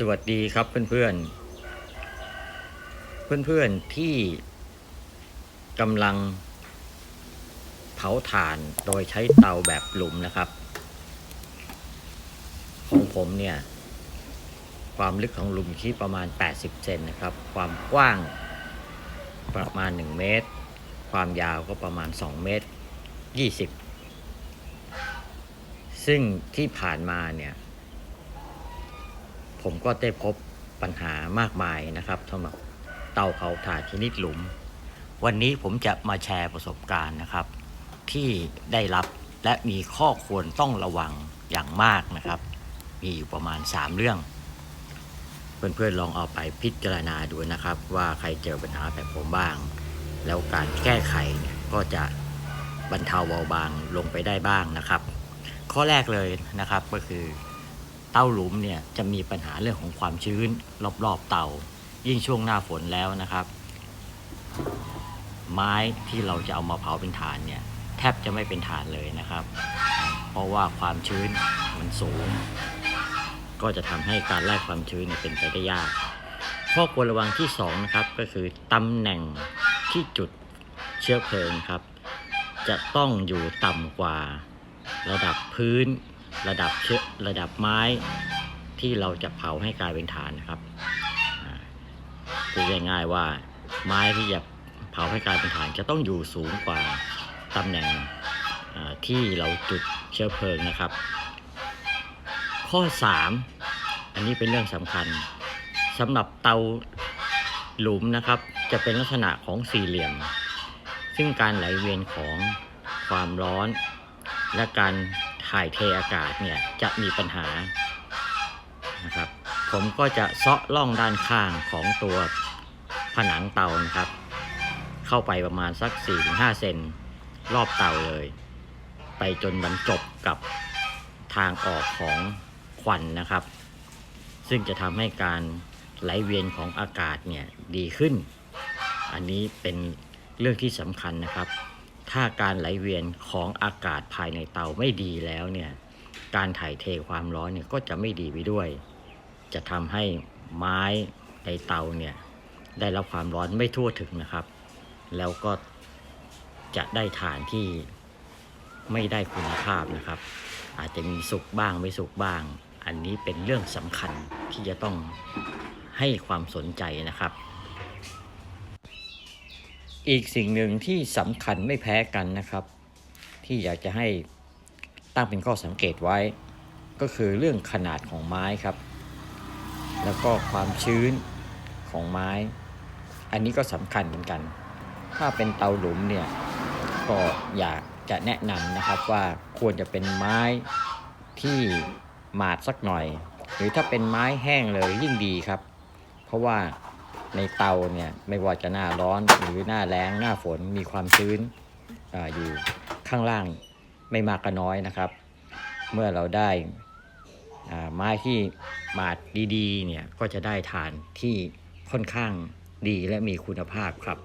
สวัสดีครับเพื่อนๆ เพื่อนๆที่กำลังเผาถ่านโดยใช้เตาแบบหลุมนะครับ ของผมเนี่ย ความลึกของหลุมที่ประมาณ 80 เซนนะครับ ความกว้างประมาณ 1 เมตร ความยาวก็ประมาณ 2 เมตร 20 ซึ่งที่ผ่านมาเนี่ย ผมก็ได้พบปัญหามากมายนะครับสำหรับเตาเผาถ่านชนิดหลุม วันนี้ผมจะมาแชร์ประสบการณ์นะครับ ที่ได้รับและมีข้อควรต้องระวังอย่างมากนะครับ มีอยู่ประมาณ 3 เรื่อง เพื่อนๆลองเอาไปพิจารณาดูนะครับ ว่าใครเจอปัญหาแบบผมบ้าง แล้วการแก้ไขเนี่ยก็จะบรรเทาเบาบางลงไปได้บ้างนะครับ ข้อแรกเลยนะครับก็คือ เต้าหลุมเนี่ยจะมีปัญหาเรื่องของความชื้นรอบๆเตายิ่งช่วงหน้าฝนแล้วนะครับ ไม้ที่เราจะเอามาเผาเป็นฐานเนี่ยแทบจะไม่เป็นฐานเลยนะครับ เพราะว่าความชื้นมันสูง ก็จะทำให้การไล่ความชื้นเนี่ยเป็นไปได้ยากข้อควรระวังที่สองนะครับก็คือตำแหน่งที่จุดเชื้อเพลิงครับ จะต้องอยู่ต่ำกว่าระดับพื้น ระดับเชื้อระดับไม้ที่เราจะเผาให้กลายเป็นฐานนะครับอ่าพูดง่ายๆว่าไม้ที่จะเผาให้กลายเป็นฐาน จะต้องอยู่สูงกว่าตำแหน่งที่เราจุดเชื้อเพลิงนะครับ ข้อ 3 อันนี้เป็นเรื่องสำคัญสำหรับเตาหลุมนะครับ จะเป็นลักษณะของสี่เหลี่ยม ซึ่งการไหลเวียนของความร้อน และการ ถ่ายเทอากาศเนี่ยจะมีปัญหานะครับ ผมก็จะเซาะล่องด้านข้างของตัวผนังเตานะครับ เข้าไปประมาณสัก 4-5 เซนรอบเตาเลย ไปจนบรรจบกับทางออกของควันนะครับ ซึ่งจะทำให้การไหลเวียนของอากาศเนี่ยดีขึ้น อันนี้เป็นเรื่องที่สำคัญนะครับ ถ้าการไหลเวียนของอากาศภายในเตาไม่ดีแล้วเนี่ยการถ่ายเทความร้อนเนี่ยก็จะไม่ดีไปด้วย จะทำให้ไม้ในเตาเนี่ยได้รับความร้อนไม่ทั่วถึงนะครับ แล้วก็จะได้ฐานที่ไม่ได้คุณภาพนะครับ อาจจะมีสุกบ้างไม่สุกบ้าง อันนี้เป็นเรื่องสำคัญที่จะต้องให้ความสนใจนะครับ อีกสิ่งหนึ่งที่สำคัญไม่แพ้กันนะครับ ที่อยากจะให้ตั้งเป็นข้อสังเกตไว้ ก็คือเรื่องขนาดของไม้ครับ แล้วก็ความชื้นของไม้ อันนี้ก็สำคัญเหมือนกัน ถ้าเป็นเตาหลุมเนี่ยก็อยากจะแนะนำนะครับว่าควรจะเป็นไม้ที่หมาดสักหน่อย หรือถ้าเป็นไม้แห้งเลยยิ่งดีครับ เพราะว่า ในเตาเนี่ยไม่ว่าจะหน้าร้อนหรือหน้าแล้งหน้าฝนมีความชื้นออยู่ข้างล่างไม่มากก็น้อยนะครับ เมื่อเราได้ไม้ที่หมาดดีๆเนี่ยก็จะได้ทานที่ค่อนข้างดีและมีคุณภาพครับ